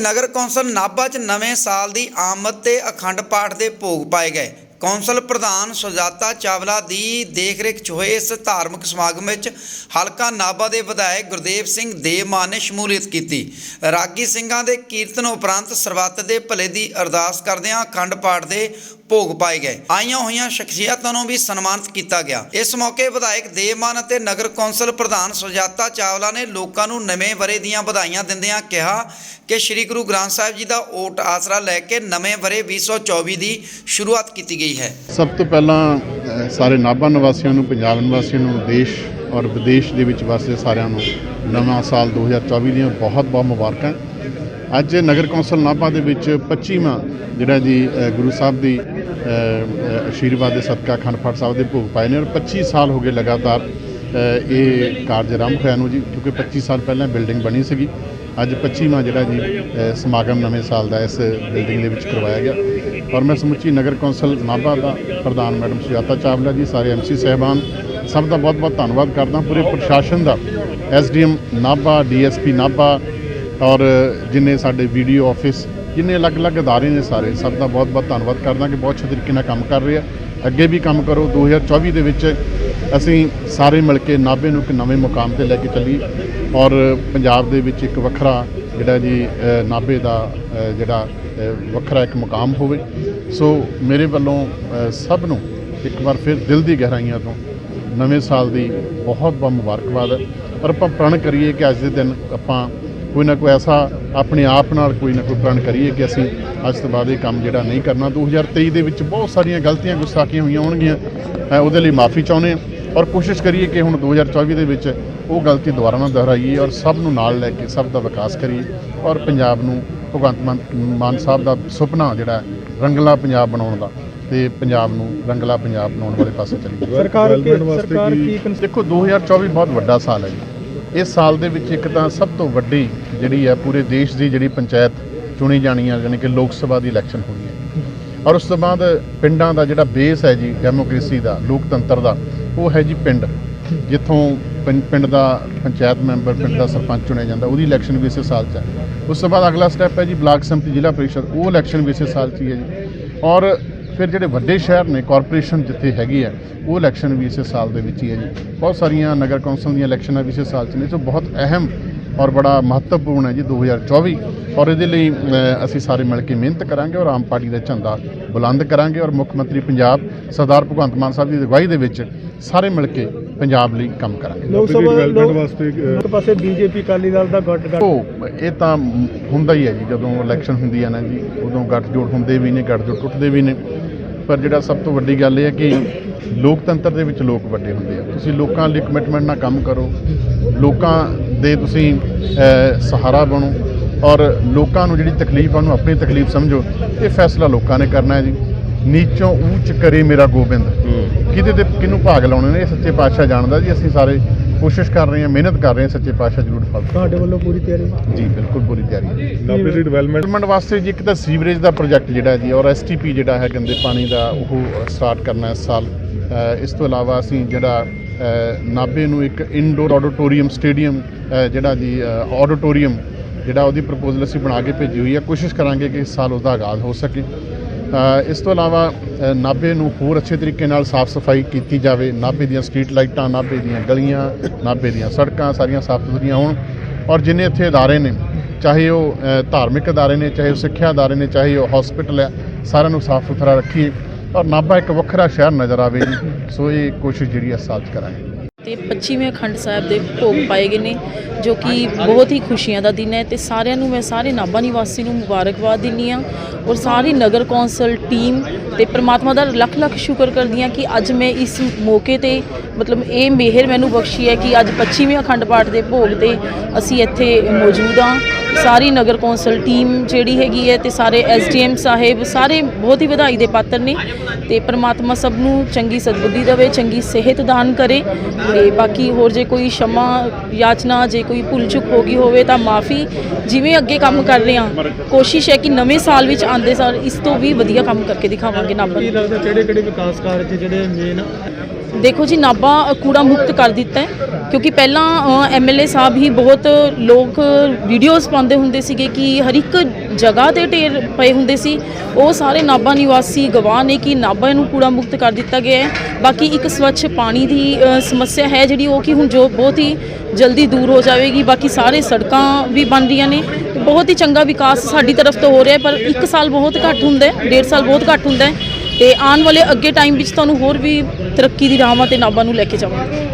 ਨਗਰ council Nabha 'ਚ ਨਵੇਂ ਸਾਲ ਦੀ ਆਮਦ ਤੇ ਅਖੰਡ ਪਾਠ ਦੇ ਭੋਗ ਪਾਏ ਗਏ। ਕੌਂਸਲ ਪ੍ਰਧਾਨ ਸੁਜਾਤਾ ਚਾਵਲਾ ਦੀ ਦੇਖਰੇਖ 'ਚ ਹੋਏ ਇਸ ਧਾਰਮਿਕ ਸਮਾਗਮ ਵਿੱਚ ਹਲਕਾ ਨਾਭਾ ਦੇ ਵਿਧਾਇਕ ਗੁਰਦੇਵ ਸਿੰਘ ਦੇਵਮਾਨ ਨੇ ਸ਼ਮੂਲੀਅਤ ਕੀਤੀ। ਰਾਗੀ ਸਿੰਘਾਂ ਦੇ ਕੀਰਤਨ ਉਪਰੰਤ ਸਰਬੱਤ ਦੇ ਭਲੇ ਦੀ ਅਰਦਾਸ ਕਰਦਿਆਂ ਅਖੰਡ ਪਾਠ ਦੇ ਭੋਗ ਪਾਏ ਗਏ। ਆਈਆਂ ਹੋਈਆਂ ਸ਼ਖਸੀਅਤਾਂ ਨੂੰ ਵੀ ਸਨਮਾਨਿਤ ਕੀਤਾ ਗਿਆ। ਇਸ ਮੌਕੇ ਵਿਧਾਇਕ ਦੇਵਮਾਨ ਅਤੇ ਨਗਰ ਕੌਂਸਲ ਪ੍ਰਧਾਨ ਸੁਜਾਤਾ ਚਾਵਲਾ ਨੇ ਲੋਕਾਂ ਨੂੰ ਨਵੇਂ ਵਰੇ ਦੀਆਂ ਵਧਾਈਆਂ ਦਿੰਦਿਆਂ ਕਿਹਾ ਕਿ ਸ੍ਰੀ ਗੁਰੂ ਗ੍ਰੰਥ ਸਾਹਿਬ ਜੀ ਦਾ ਓਟ ਆਸਰਾ ਲੈ ਕੇ ਨਵੇਂ ਵਰੇ 2024 ਦੀ ਸ਼ੁਰੂਆਤ ਕੀਤੀ ਗਈ ਹੈ। ਸਭ ਤੋਂ ਪਹਿਲਾਂ ਸਾਰੇ ਨਾਭਾ ਨਿਵਾਸੀਆਂ ਨੂੰ, ਪੰਜਾਬ ਨਿਵਾਸੀਆਂ ਨੂੰ, ਦੇਸ਼ ਔਰ ਵਿਦੇਸ਼ ਦੇ ਵਿੱਚ ਵਸਦੇ ਸਾਰਿਆਂ ਨੂੰ ਨਵਾਂ ਸਾਲ 2024 ਦੀਆਂ ਬਹੁਤ-ਬਹੁਤ ਮੁਬਾਰਕਾਂ। ਅੱਜ ਨਗਰ ਕੌਂਸਲ ਨਾਭਾ ਦੇ ਵਿੱਚ 25ਵਾਂ ਜਿਹੜਾ ਜੀ ਗੁਰੂ ਸਾਹਿਬ ਦੀ ਅ, ਆਸ਼ੀਰਵਾਦ ਦੇ ਸਦਕਾ ਅਖੰਡ ਪਾਠ ਸਾਹਿਬ ਦੇ ਭੋਗ ਪਾਏ ਨੇ ਔਰ 25 ਸਾਲ ਹੋ ਗਏ ਲਗਾਤਾਰ ਇਹ ਕਾਰਜ ਆਰੰਭ ਹੋਇਆ ਨੂੰ ਜੀ ਕਿਉਂਕਿ 25 ਸਾਲ ਪਹਿਲਾਂ ਬਿਲਡਿੰਗ ਬਣੀ ਸੀਗੀ। ਅੱਜ 25ਵਾਂ ਜਿਹੜਾ ਜੀ ਸਮਾਗਮ ਨਵੇਂ ਸਾਲ ਦਾ ਇਸ ਬਿਲਡਿੰਗ ਦੇ ਵਿੱਚ ਕਰਵਾਇਆ ਗਿਆ। ਔਰ ਮੈਂ ਸਮੁੱਚੀ ਨਗਰ ਕੌਂਸਲ ਨਾਭਾ ਦਾ ਪ੍ਰਧਾਨ ਮੈਡਮ ਸੁਜਾਤਾ ਚਾਵਲਾ ਜੀ ਸਾਰੇ ਐਮਸੀ ਸਹਿਬਾਨ ਸਭ ਦਾ ਬਹੁਤ-ਬਹੁਤ ਧੰਨਵਾਦ ਕਰਦਾ ਪੂਰੇ ਪ੍ਰਸ਼ਾਸਨ ਦਾ ਐਸਡੀਐਮ ਨਾਭਾ ਡੀਐਸਪੀ ਨਾਭਾ ਔਰ ਜਿੰਨੇ ਸਾਡੇ ਵੀਡੀਓ ਆਫਿਸ ਜਿੰਨੇ ਅਲੱਗ-ਅਲੱਗ ਅਦਾਰੇ ਨੇ ਸਾਰੇ, ਸਭ ਦਾ ਬਹੁਤ-ਬਹੁਤ ਧੰਨਵਾਦ ਕਰਦਾ ਕਿ ਬਹੁਤ ਅੱਛੇ ਤਰੀਕੇ ਨਾਲ ਕੰਮ ਕਰ ਰਹੇ ਆ। ਅੱਗੇ ਵੀ ਕੰਮ ਕਰੋ। 2024 ਦੇ ਵਿੱਚ ਅਸੀਂ ਸਾਰੇ ਮਿਲ ਕੇ ਨਾਭੇ ਨੂੰ ਇੱਕ ਨਵੇਂ ਮੁਕਾਮ ਤੇ ਲੈ ਕੇ ਚੱਲੀਏ ਔਰ ਪੰਜਾਬ ਦੇ ਵਿੱਚ ਇੱਕ ਵੱਖਰਾ ਜਿਹੜਾ ਜੀ ਨਾਭੇ ਦਾ ਜਿਹੜਾ ਵੱਖਰਾ ਇੱਕ ਮੁਕਾਮ ਹੋਵੇ। ਸੋ ਮੇਰੇ ਵੱਲੋਂ ਸਭ ਨੂੰ ਇੱਕ ਵਾਰ ਫਿਰ ਦਿਲ ਦੀ ਗਹਿਰਾਈਆਂ ਤੋਂ ਨਵੇਂ ਸਾਲ ਦੀ ਬਹੁਤ ਬਹੁਤ ਮੁਬਾਰਕਬਾਦ। ਹੈ ਔਰ ਆਪਾਂ ਪ੍ਰਣ ਕਰੀਏ ਕਿ ਅੱਜ ਦੇ ਦਿਨ ਆਪਾਂ ਕੋਈ ਨਾ ਕੋਈ ਐਸਾ ਆਪਣੇ ਆਪ ਨਾਲ ਕੋਈ ਨਾ ਕੋਈ ਪ੍ਰਣ ਕਰੀਏ ਕਿ ਅਸੀਂ ਅੱਜ ਤੋਂ ਬਾਅਦ ਇਹ ਕੰਮ ਜਿਹੜਾ ਨਹੀਂ ਕਰਨਾ। 2023 ਦੇ ਵਿੱਚ ਬਹੁਤ ਸਾਰੀਆਂ ਗਲਤੀਆਂ ਗੁਸਤਾਖੀਆਂ ਹੋਈਆਂ ਹੋਣਗੀਆਂ। ਅ, ਉਹਦੇ ਲਈ ਮਾਫੀ ਚਾਹੁੰਦੇ ਹਾਂ ਔਰ ਕੋਸ਼ਿਸ਼ ਕਰੀਏ ਕਿ ਹੁਣ 2024 ਦੇ ਵਿੱਚ ਉਹ ਗਲਤੀ ਦੁਬਾਰਾ ਨਾ ਦੁਹਰਾਈਏ ਔਰ ਸਭ ਨੂੰ ਨਾਲ ਲੈ ਕੇ ਸਭ ਦਾ ਵਿਕਾਸ ਕਰੀਏ ਔਰ ਪੰਜਾਬ ਨੂੰ ਭਗਵੰਤ ਮਾਨ- ਮਾਨ ਸਾਹਿਬ ਦਾ ਸੁਪਨਾ ਜਿਹੜਾ ਹੈ, ਰੰਗਲਾ ਪੰਜਾਬ ਬਣਾਉਣ ਦਾ ਤੇ ਪੰਜਾਬ ਨੂੰ ਰੰਗਲਾ ਪੰਜਾਬ ਬਣਾਉਣ ਵਾਲੇ ਪਾਸੇ ਚੱਲੀਏ। ਸਰਕਾਰ ਕੀ ਸਰਕਾਰ ਕੀ ਦੇਖੋ 2024 ਬਹੁਤ ਵੱਡਾ ਸਾਲ ਹੈ ਜੀ। ਇਸ ਸਾਲ ਦੇ ਵਿੱਚ ਇੱਕ ਤਾਂ ਸਭ ਤੋਂ ਵੱਡੀ ਜਿਹੜੀ ਹੈ ਪੂਰੇ ਦੇਸ਼ ਦੀ ਜਿਹੜੀ ਪੰਚਾਇਤ ਚੁਣੀ ਜਾਣੀ ਹੈ ਯਾਨੀ ਕਿ ਲੋਕ ਸਭਾ ਦੀ ਇਲੈਕਸ਼ਨ ਹੋਣੀ ਹੈ। ਔਰ ਉਸ ਤੋਂ ਬਾਅਦ ਪਿੰਡਾਂ ਦਾ ਜਿਹੜਾ ਬੇਸ ਹੈ ਜੀ ਡੈਮੋਕ੍ਰੇਸੀ ਦਾ, ਲੋਕਤੰਤਰ ਦਾ, ਉਹ ਹੈ ਜੀ ਪਿੰਡ। ਜਿੱਥੋਂ ਪਿੰ- ਪਿੰਡ ਦਾ ਪੰਚਾਇਤ ਮੈਂਬਰ, ਪਿੰਡ ਦਾ ਸਰਪੰਚ ਚੁਣਿਆ ਜਾਂਦਾ, ਉਹਦੀ ਇਲੈਕਸ਼ਨ ਵੀ ਇਸੇ ਸਾਲ 'ਚ ਹੈ। ਉਸ ਤੋਂ ਬਾਅਦ ਅਗਲਾ ਸਟੈਪ ਹੈ ਜੀ ਬਲਾਕ ਸੰਮਤੀ ਜ਼ਿਲ੍ਹਾ ਪ੍ਰੀਸ਼ਦ, ਉਹ ਇਲੈਕਸ਼ਨ ਵੀ ਇਸੇ ਸਾਲ 'ਚ ਹੀ ਹੈ ਜੀ। ਔਰ ਫਿਰ ਜਿਹੜੇ ਵੱਡੇ ਸ਼ਹਿਰ ਨੇ ਕਾਰਪੋਰੇਸ਼ਨ ਜਿੱਥੇ ਹੈਗੀ ਹੈ ਉਹ ਇਲੈਕਸ਼ਨ ਵੀ ਇਸੇ ਸਾਲ ਦੇ ਵਿੱਚ ਹੀ ਹੈ ਜੀ। ਬਹੁਤ ਸਾਰੀਆਂ ਨਗਰ ਕੌਂਸਲ ਦੀਆਂ ਇਲੈਕਸ਼ਨਾਂ ਵੀ ਇਸੇ ਸਾਲ 'ਚ ਨੇ ਸੋ ਬਹੁਤ ਅਹਿਮ ਔਰ ਬੜਾ ਮਹੱਤਵਪੂਰਨ ਹੈ ਜੀ 2024 ਔਰ ਇਹਦੇ ਲਈ ਅਸੀਂ ਸਾਰੇ ਮਿਲ ਕੇ ਮਿਹਨਤ ਕਰਾਂਗੇ ਔਰ ਆਮ ਪਾਰਟੀ ਦਾ ਝੰਡਾ ਬੁਲੰਦ ਕਰਾਂਗੇ ਔਰ ਮੁੱਖ ਮੰਤਰੀ ਪੰਜਾਬ ਸਰਦਾਰ ਭਗਵੰਤ ਮਾਨ ਸਾਹਿਬ ਦੀ ਅਗਵਾਈ ਦੇ ਵਿੱਚ ਸਾਰੇ ਮਿਲ ਕੇ ਪੰਜਾਬ ਲਈ ਕੰਮ ਕਰਾਂਗੇ। ਲੋਕ ਸਭਾ ਲੋਕ ਵਾਸਤੇ ਇੱਕ ਪਾਸੇ ਬੀਜੇਪੀ ਅਕਾਲੀ ਦਲ ਦਾ ਗੱਟ ਗੱਟ ਉਹ ਇਹ ਤਾਂ ਹੁੰਦਾ ਹੀ ਹੈ ਜੀ ਜਦੋਂ ਇਲੈਕਸ਼ਨ ਹੁੰਦੀ ਹੈ ਨਾ ਜੀ ਉਦੋਂ ਗੱਠਜੋੜ ਹੁੰਦੇ ਵੀ ਨੇ ਗੱਠਜੋੜ ਟੁੱਟਦੇ ਵੀ ਨੇ। ਪਰ ਜਿਹੜਾ ਸਭ ਤੋਂ ਵੱਡੀ ਗੱਲ ਇਹ ਹੈ ਕਿ ਲੋਕਤੰਤਰ ਦੇ ਵਿੱਚ ਲੋਕ ਵੱਡੇ ਹੁੰਦੇ ਆ। ਤੁਸੀਂ ਲੋਕਾਂ ਲਈ ਕਮਿਟਮੈਂਟ ਨਾਲ ਕੰਮ ਕਰੋ। ਲੋਕਾਂ ਦੇ ਤੁਸੀਂ ਸਹਾਰਾ ਬਣੋ। ਔਰ ਲੋਕਾਂ ਨੂੰ ਜਿਹੜੀ ਤਕਲੀਫ ਆ ਉਹਨੂੰ ਆਪਣੀ ਤਕਲੀਫ ਸਮਝੋ। ਇਹ ਫੈਸਲਾ ਲੋਕਾਂ ਨੇ ਕਰਨਾ ਹੈ ਜੀ। ਨੀਚੋਂ ਉੱਚ ਕਰੇ ਮੇਰਾ ਗੋਬਿੰਦ। ਕਿਹਦੇ ਤੇ ਕਿਹਨੂੰ ਭਾਗ ਲਾਉਣੇ ਨੇ? ਇਹ ਸੱਚੇ ਪਾਤਸ਼ਾਹ ਜਾਣਦਾ ਜੀ ਅਸੀਂ ਸਾਰੇ ਕੋਸ਼ਿਸ਼ ਕਰ ਰਹੇ ਹਾਂ ਮਿਹਨਤ ਕਰ ਰਹੇ ਹਾਂ ਸੱਚੇ ਪਾਤਸ਼ਾਹ ਜ਼ਰੂਰ ਫਲ ਤੁਹਾਡੇ ਵੱਲੋਂ ਪੂਰੀ ਤਿਆਰੀ? ਜੀ ਬਿਲਕੁਲ ਪੂਰੀ ਤਿਆਰੀ ਹੈ ਨਾਭੇ ਦੀ ਡਿਵੈਲਪਮੈਂਟ ਡਿਵੈਲਪਮੈਂਟ ਵਾਸਤੇ ਜੀ ਇੱਕ ਤਾਂ ਸੀਵਰੇਜ ਦਾ ਪ੍ਰੋਜੈਕਟ ਜਿਹੜਾ ਹੈ ਜੀ ਔਰ ਐਸਟੀਪੀ ਜਿਹੜਾ ਹੈ ਗੰਦੇ ਪਾਣੀ ਦਾ ਉਹ ਸਟਾਰਟ ਕਰਨਾ ਇਸ ਸਾਲ। ਇਸ ਤੋਂ ਇਲਾਵਾ ਅਸੀਂ ਜਿਹੜਾ ਨਾਭੇ ਨੂੰ ਇੱਕ ਇਨਡੋਰ ਆਡੀਟੋਰੀਅਮ ਸਟੇਡੀਅਮ ਜਿਹੜਾ ਜੀ ਆਡੀਟੋਰੀਅਮ ਜਿਹੜਾ ਉਹਦੀ ਪ੍ਰਪੋਜ਼ਲ ਅਸੀਂ ਬਣਾ ਕੇ ਭੇਜੀ ਹੋਈ ਹੈ। ਕੋਸ਼ਿਸ਼ ਕਰਾਂਗੇ ਕਿ ਇਸ ਸਾਲ ਉਹਦਾ ਆਗਾਜ਼ ਹੋ ਸਕੇ। ਇਸ ਤੋਂ ਇਲਾਵਾ ਨਾਭੇ ਨੂੰ ਹੋਰ ਅੱਛੇ ਤਰੀਕੇ ਨਾਲ ਸਾਫ਼ ਸਫ਼ਾਈ ਕੀਤੀ ਜਾਵੇ। ਨਾਭੇ ਦੀਆਂ ਸਟਰੀਟ ਲਾਈਟਾਂ, ਨਾਭੇ ਦੀਆਂ ਗਲੀਆਂ, ਨਾਭੇ ਦੀਆਂ ਸੜਕਾਂ ਸਾਰੀਆਂ ਸਾਫ਼ ਸੁਥਰੀਆਂ ਹੋਣ। ਔਰ ਜਿੰਨੇ ਇੱਥੇ ਅਦਾਰੇ ਨੇ, ਚਾਹੇ ਉਹ ਧਾਰਮਿਕ ਅਦਾਰੇ ਨੇ, ਚਾਹੇ ਉਹ ਸਿੱਖਿਆ ਅਦਾਰੇ ਨੇ, ਚਾਹੇ ਉਹ ਹਸਪੀਟਲ ਹੈ, ਸਾਰਿਆਂ ਨੂੰ ਸਾਫ਼ ਸੁਥਰਾ ਰੱਖੀਏ। ਔਰ ਨਾਭਾ ਇੱਕ ਵੱਖਰਾ ਸ਼ਹਿਰ ਨਜ਼ਰ ਆਵੇ। ਜੀ ਸੋ ਇਹ ਕੋਸ਼ਿਸ਼ ਜਿਹੜੀ ਇਸ ਸਾਲ ਕਰਾਂਗੇ। ਤੇ 25ਵੇਂ ਅਖੰਡ ਸਾਹਿਬ ਦੇ ਭੋਗ ਪਾਏ ਗਏ ਨੇ, ਜੋ ਕਿ ਬਹੁਤ ਹੀ ਖੁਸ਼ੀਆਂ ਦਾ ਦਿਨ ਹੈ ਤੇ ਸਾਰਿਆਂ ਨੂੰ ਮੈਂ ਸਾਰੇ ਨਾਭਾ ਨਿਵਾਸੀ ਨੂੰ ਮੁਬਾਰਕਬਾਦ ਦਿੰਨੀ ਆ ਔਰ ਸਾਰੀ ਨਗਰ ਕੌਂਸਲ ਟੀਮ ਤੇ ਪ੍ਰਮਾਤਮਾ ਦਾ ਲੱਖ ਲੱਖ ਸ਼ੁਕਰ ਕਰਦੀ ਆ ਕਿ ਅੱਜ ਮੈਂ ਇਸ ਮੌਕੇ ਤੇ ਮਤਲਬ ਇਹ ਮਿਹਰ ਮੈਨੂੰ ਬਖਸ਼ੀ ਹੈ ਕਿ ਅੱਜ 25ਵੇਂ ਅਖੰਡ ਪਾਠ ਦੇ ਭੋਗ ਤੇ ਅਸੀਂ ਇੱਥੇ ਮੌਜੂਦ ਆ ਸਾਰੀ ਨਗਰ ਕੌਂਸਲ ਟੀਮ ਜਿਹੜੀ ਹੈਗੀ ਹੈ ਤੇ ਸਾਰੇ ਐਸਡੀਐਮ ਸਾਹਿਬ, ਸਾਰੇ ਬਹੁਤ ਹੀ ਵਧਾਈ ਦੇ ਪਾਤਰ ਨੇ ਤੇ ਪ੍ਰਮਾਤਮਾ ਸਭ ਨੂੰ ਚੰਗੀ ਸਦਬੁੱਧੀ ਦੇਵੇ, ਚੰਗੀ ਸਿਹਤ ਦਾਨ ਕਰੇ ਤੇ ਬਾਕੀ ਹੋਰ ਜੇ ਕੋਈ ਸ਼ਮਾ ਯਾਚਨਾ, ਜੇ ਕੋਈ ਭੁੱਲ ਚੁੱਕ ਹੋ ਗਈ ਹੋਵੇ ਤਾਂ ਮਾਫੀ, ਜਿਵੇਂ ਅੱਗੇ ਕੰਮ ਕਰ ਰਹੇ ਹਾਂ, ਕੋਸ਼ਿਸ਼ ਹੈ ਕਿ ਨਵੇਂ ਸਾਲ ਵਿੱਚ ਆਉਂਦੇ ਸਾਲ ਇਸ ਤੋਂ ਵੀ ਵਧੀਆ ਕੰਮ ਕਰਕੇ ਦਿਖਾਵਾਂਗੇ ਨਾਭਾ ਕੀ ਲੱਗਦਾ ਕਿਹੜੇ ਕਿਹੜੇ ਵਿਕਾਸ ਕਾਰਜ ਜਿਹੜੇ ਮੇਨ ਦੇਖੋ ਜੀ, ਨਾਭਾ ਕੂੜਾ ਮੁਕਤ ਕਰ ਦਿੱਤਾ ਹੈ, ਕਿਉਂਕਿ ਪਹਿਲਾਂ ਐਮਐਲਏ ਸਾਹਿਬ ਹੀ ਬਹੁਤ ਲੋਕ ਵੀਡੀਓਜ਼ ਪਾਉਂਦੇ ਹੁੰਦੇ ਸੀਗੇ ਕਿ ਹਰ ਇੱਕ ਜਗ੍ਹਾ ਤੇ ਢੇਰ ਪਏ ਹੁੰਦੇ ਸੀ। ਉਹ ਸਾਰੇ ਨਾਭਾ ਨਿਵਾਸੀ ਗਵਾਹ ਨੇ ਕਿ ਨਾਭਾ ਨੂੰ ਕੂੜਾ ਮੁਕਤ ਕਰ ਦਿੱਤਾ ਗਿਆ ਹੈ। ਬਾਕੀ ਇੱਕ ਸਵੱਛ ਪਾਣੀ ਦੀ ਸਮੱਸਿਆ ਹੈ ਜਿਹੜੀ, ਉਹ ਕਿ ਹੁਣ ਜੋ ਬਹੁਤ ਹੀ ਜਲਦੀ ਦੂਰ ਹੋ ਜਾਵੇਗੀ। ਬਾਕੀ ਸਾਰੇ ਸੜਕਾਂ ਵੀ ਬਣ ਰਹੀਆਂ ਨੇ। ਬਹੁਤ ਹੀ ਚੰਗਾ ਵਿਕਾਸ ਸਾਡੀ ਤਰਫ ਤੋਂ ਹੋ ਰਿਹਾ ਪਰ ਇੱਕ ਸਾਲ ਬਹੁਤ ਘੱਟ ਹੁੰਦਾ ਹੈ, ਡੇਢ ਸਾਲ ਬਹੁਤ ਘੱਟ ਹੁੰਦਾ ਹੈ। ਤੇ ਆਉਣ ਵਾਲੇ ਅੱਗੇ ਟਾਈਮ ਵਿੱਚ ਤੁਹਾਨੂੰ ਹੋਰ ਵੀ ਤਰੱਕੀ ਦੀ ਰਾਹਾਂ ਤੇ ਨਾਭਾ ਨੂੰ ਲੈ ਕੇ ਜਾਵਾਂਗੇ।